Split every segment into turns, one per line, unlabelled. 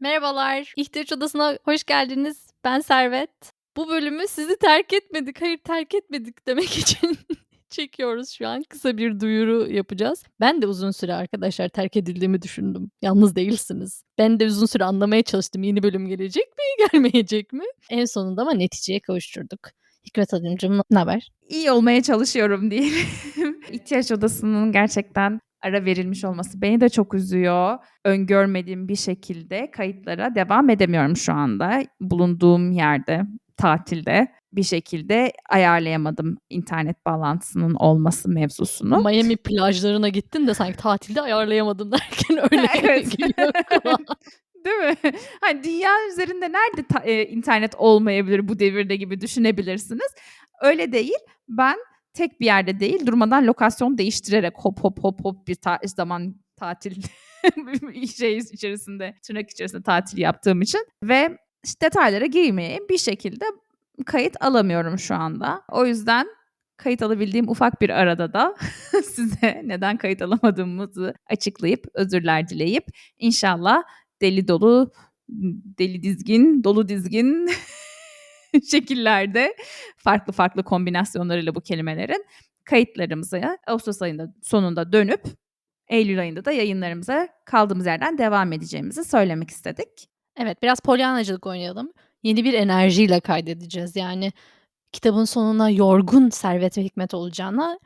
Merhabalar, İhtiyaç Odası'na hoş geldiniz. Ben Servet. Bu bölümü sizi terk etmedik, hayır terk etmedik demek için çekiyoruz şu an. Kısa bir duyuru yapacağız. Ben de uzun süre arkadaşlar terk edildiğimi düşündüm. Yalnız değilsiniz. Ben de uzun süre anlamaya çalıştım yeni bölüm gelecek mi, gelmeyecek mi? En sonunda ama neticeye kavuşturduk. Hikmet Hanımcığım ne haber?
İyi olmaya çalışıyorum diyelim. İhtiyaç odasının gerçekten ara verilmiş olması beni de çok üzüyor. Öngörmediğim bir şekilde kayıtlara devam edemiyorum şu anda. Bulunduğum yerde, tatilde bir şekilde ayarlayamadım internet bağlantısının olması mevzusunu.
Miami plajlarına gittin de sanki tatilde ayarlayamadım derken öyle
Evet.
geliyor.
Değil mi? Hani dünya üzerinde nerede ta- e, internet olmayabilir bu devirde gibi düşünebilirsiniz. Öyle değil. Ben tek bir yerde değil durmadan lokasyon değiştirerek hop hop hop hop bir ta- zaman tatil şey içerisinde tırnak içerisinde tatil yaptığım için ve işte detaylara girmeye bir şekilde kayıt alamıyorum şu anda. O yüzden kayıt alabildiğim ufak bir arada da size neden kayıt alamadığımızı açıklayıp özürler dileyip inşallah deli dolu, deli dizgin, dolu dizgin şekillerde farklı farklı kombinasyonlarıyla bu kelimelerin kayıtlarımıza Ağustos ayında sonunda dönüp Eylül ayında da yayınlarımıza kaldığımız yerden devam edeceğimizi söylemek istedik.
Evet biraz polyanacılık oynayalım. Yeni bir enerjiyle kaydedeceğiz. Yani kitabın sonuna yorgun Servet ve Hikmet olacağına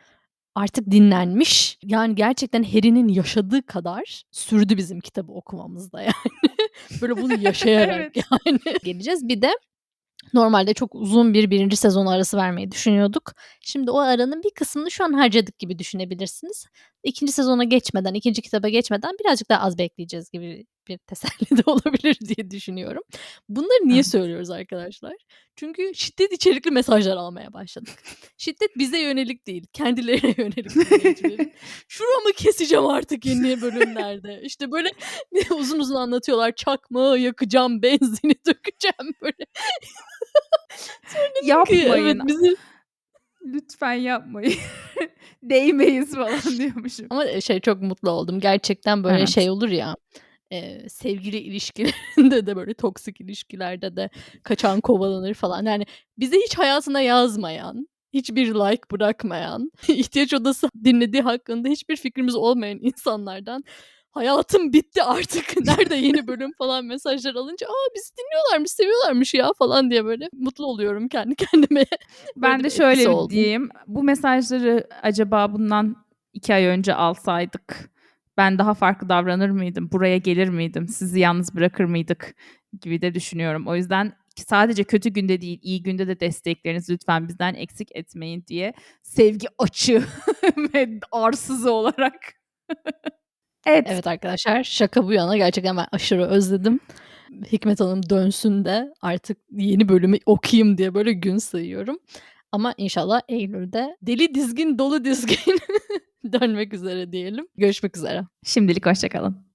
artık dinlenmiş. Yani gerçekten Harry'nin yaşadığı kadar sürdü bizim kitabı okumamızda yani. Böyle bunu yaşayarak
Evet.
yani geleceğiz. Bir de normalde çok uzun bir birinci sezon arası vermeyi düşünüyorduk. Şimdi o aranın bir kısmını şu an harcadık gibi düşünebilirsiniz. İkinci sezona geçmeden, ikinci kitaba geçmeden birazcık daha az bekleyeceğiz gibi bir teselli de olabilir diye düşünüyorum. Bunları niye söylüyoruz arkadaşlar? Çünkü şiddet içerikli mesajlar almaya başladık. Şiddet bize yönelik değil, kendilerine yönelik. Şuramı keseceğim artık yeni bölümlerde. İşte böyle uzun uzun anlatıyorlar. Çakmağı yakacağım, benzini dökeceğim
Yapmayın.
evet bizi
Lütfen yapmayın. Değmeyiz falan diyormuşum.
ama şey çok mutlu oldum. Gerçekten böyle
Evet.
şey olur ya. eee, sevgili ilişkilerinde de böyle toksik ilişkilerde de kaçan kovalanır falan. Yani bize hiç hayatına yazmayan, hiçbir like bırakmayan, ihtiyaç odası dinlediği hakkında hiçbir fikrimiz olmayan insanlardan hayatım bitti artık. Nerede yeni bölüm falan mesajlar alınca aa bizi dinliyorlarmış, seviyorlarmış ya falan diye böyle mutlu oluyorum kendi kendime.
Ben de şöyle
etkisi oldu.
diyeyim. Bu mesajları acaba bundan iki ay önce alsaydık ben daha farklı davranır mıydım? Buraya gelir miydim? Sizi yalnız bırakır mıydık? Gibi de düşünüyorum. O yüzden sadece kötü günde değil, iyi günde de desteklerinizi lütfen bizden eksik etmeyin diye sevgi açı ve arsızı olarak. Evet.
Evet arkadaşlar şaka bu yana gerçekten ben aşırı özledim. Hikmet Hanım dönsün de artık yeni bölümü okuyayım diye böyle gün sayıyorum. Ama inşallah Eylül'de deli dizgin dolu dizgin dönmek üzere diyelim. Görüşmek üzere.
Şimdilik hoşçakalın.